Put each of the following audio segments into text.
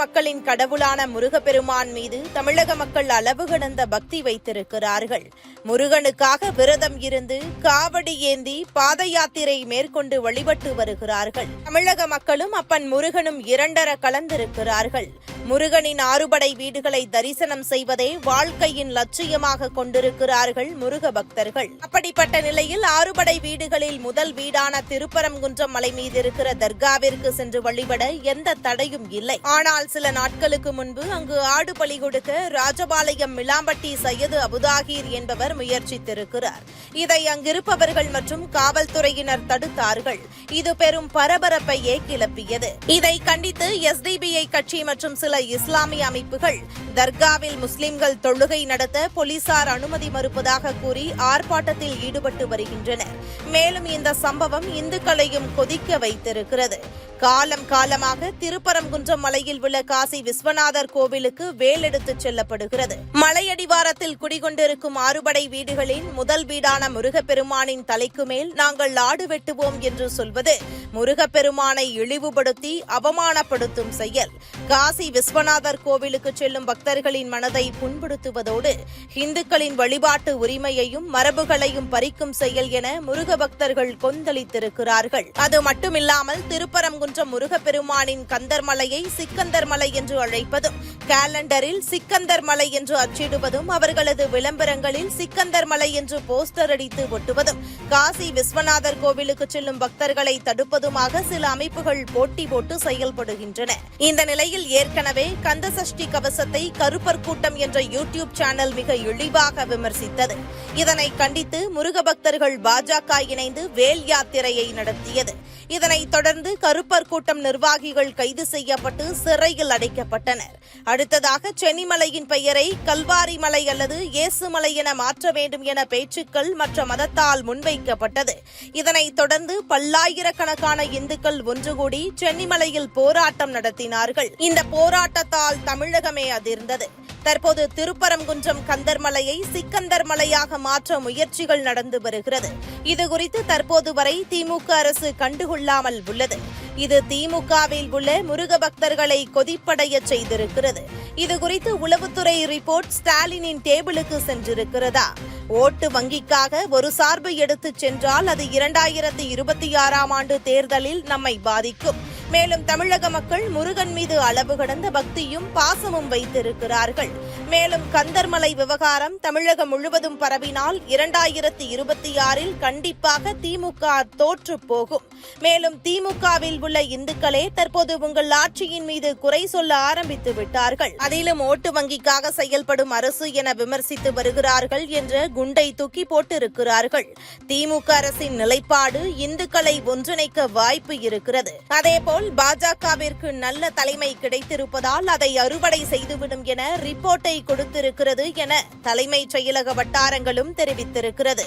மக்களின் கடவுளான முருகப்பெருமான் மீது தமிழக மக்கள் அளவு கடந்த பக்தி வைத்திருக்கிறார்கள். முருகனுக்காக விரதம் இருந்து காவடி ஏந்தி பாத யாத்திரை மேற்கொண்டு வழிபட்டு வருகிறார்கள். தமிழக மக்களும் அப்பன் முருகனும் இரண்டர கலந்திருக்கிறார்கள். முருகனின் ஆறுபடை வீடுகளை தரிசனம் செய்வதே வாழ்க்கையின் லட்சியமாக கொண்டிருக்கிறார்கள் முருக பக்தர்கள். அப்படிப்பட்ட நிலையில் ஆறுபடை வீடுகளில் முதல் வீடான திருப்பரங்குன்றம் மலை மீது இருக்கிற தர்காவிற்கு சென்று வழிபட எந்த தடையும் இல்லை. ஆனால் சில நாட்களுக்கு முன்பு அங்கு ஆடு பலி கொடுக்க ராஜபாளையம் மிலாம்பட்டி சையது அபுதாகீர் என்பவர் முயற்சித்திருக்கிறார். இதை அங்கிருப்பவர்கள் மற்றும் காவல்துறையினர் தடுத்தார்கள். இது பெரும் பரபரப்பையே கிளப்பியது. இதை கண்டித்து எஸ்டிபிஐ கட்சி மற்றும் சில இஸ்லாமிய அமைப்புகள் தர்காவில் முஸ்லிம்கள் தொழுகை நடத்த போலீசார் அனுமதி மறுப்பதாக கூறி ஆர்ப்பாட்டத்தில் ஈடுபட்டு வருகின்றனர். மேலும் இந்த சம்பவம் இந்துக்களையும் கொதிக்க வைத்திருக்கிறது. காலம் காலமாக திருப்பரங்குன்றம் மலையில் உள்ள காசி விஸ்வநாதர் கோவிலுக்கு வேல் எடுத்துச் செல்லப்படுகிறது. மலையடிவாரத்தில் குடிகொண்டிருக்கும் ஆறுபடை வீடுகளின் முதல் வீடான முருகப்பெருமானின் தலைக்கு மேல் நாங்கள் ஆடு வெட்டுவோம் என்று சொல்வது முருகப்பெருமானை இழிவுபடுத்தி அவமானப்படுத்தும் செயல். காசி விஸ்வநாதர் கோவிலுக்கு செல்லும் பக்தர்களின் மனதை புண்படுத்துவதோடு இந்துக்களின் வழிபாட்டு உரிமையையும் மரபுகளையும் பறிக்கும் செயல் என முருக பக்தர்கள் கொந்தளித்திருக்கிறார்கள். அது மட்டுமில்லாமல் திருப்பரங்குன்றம் முருகப்பெருமானின் கந்தர்மலையை சிக்கந்தர் மலை என்று அழைப்பதும் கேலண்டரில் சிக்கந்தர் மலை என்று அச்சிடுவதும் அவர்களது விளம்பரங்களில் சிக்கந்தர் மலை என்று போஸ்டர் அடித்து ஒட்டுவதும் காசி விஸ்வநாதர் கோவிலுக்கு செல்லும் பக்தர்களை தடுப்பது முழுவதுமாக சில அமைப்புகள் போட்டி போட்டு செயல்படுகின்றன. இந்த நிலையில் ஏற்கனவே கந்தசஷ்டி கவசத்தை கருப்பர் கூட்டம் என்ற யூடியூப் சேனல் மிக இழிவாக விமர்சித்தது. இதனை கண்டித்து முருக பக்தர்கள் பாஜக இணைந்து வேல் யாத்திரையை நடத்தியது. இதனைத் தொடர்ந்து கருப்பர் கூட்டம் நிர்வாகிகள் கைது செய்யப்பட்டு சிறையில் அடைக்கப்பட்டனர். அடுத்ததாக சென்னிமலையின் பெயரை கல்வாரி மலை அல்லது இயேசுமலை என மாற்ற வேண்டும் என பேச்சுக்கள் மற்ற மதத்தால் முன்வைக்கப்பட்டது. இதனைத் தொடர்ந்து பல்லாயிரக்கணக்கான இந்துக்கள் ஒன்று கூடி சென்னிமலையில் போராட்டம் நடத்தினார்கள். இந்த போராட்டத்தால் தமிழகமே அதிர்ந்தது. தற்போது திருப்பரங்குன்றம் கந்தர்மலையை சிக்கந்தர் மலையாக மாற்ற முயற்சிகள் நடந்து வருகிறது. இதுகுறித்து தற்போது வரை திமுக அரசு கண்டுகொள்ளாமல் உள்ளது. இது திமுகவில் உள்ள முருக பக்தர்களை கொதிப்படைய செய்திருக்கிறது. இதுகுறித்து உளவுத்துறை ரிப்போர்ட் ஸ்டாலினின் டேபிளுக்கு சென்றிருக்கிறதா? ஓட்டு வங்கிக்காக ஒரு சார்பு எடுத்துச் சென்றால் அது இரண்டாயிரத்தி இருபத்தி ஆறாம் ஆண்டு தேர்தலில் நம்மை பாதிக்கும். மேலும் தமிழக மக்கள் முருகன் மீது அளவு கடந்த பக்தியும் பாசமும் வைத்திருக்கிறார்கள். மேலும் கந்தர்மலை விவகாரம் தமிழகம் முழுவதும் பரவினால் இரண்டாயிரத்தி இருபத்தி ஆறில் கண்டிப்பாக திமுக தோற்று போகும். மேலும் திமுகவில் உள்ள இந்துக்களே தற்போது உங்கள் ஆட்சியின் மீது குறை சொல்ல ஆரம்பித்து விட்டார்கள். அதிலும் ஓட்டு வங்கிக்காக செயல்படும் அரசு என விமர்சித்து வருகிறார்கள் என்ற குண்டை தூக்கி போட்டிருக்கிறார்கள். திமுக அரசின் நிலைப்பாடு இந்துக்களை ஒன்றிணைக்க வாய்ப்பு இருக்கிறது. அதேபோல் போல் பாஜகவிற்கு நல்ல தலைமை கிடைத்திருப்பதால் அதை அறுவடை செய்துவிடும் என ரிப்போர்ட்டை கொடுத்திருக்கிறது என தலைமைச் செயலக வட்டாரங்களும் தெரிவித்திருக்கிறது.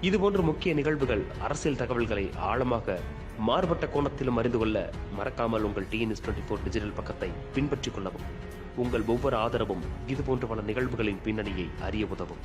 இதுபோன்ற முக்கிய நிகழ்வுகள் அரசியல் தகவல்களை ஆழமாக மாறுபட்ட கோணத்திலும் அறிந்து கொள்ள மறக்காமல் உங்கள் டிஎன்எஸ் டுவெண்ட்டி ஃபோர் டிஜிட்டல் பக்கத்தை பின்பற்றிக் கொள்ளவும். உங்கள் ஒவ்வொரு ஆதரவும் இதுபோன்ற பல நிகழ்வுகளின் பின்னணியை அறிய உதவும்.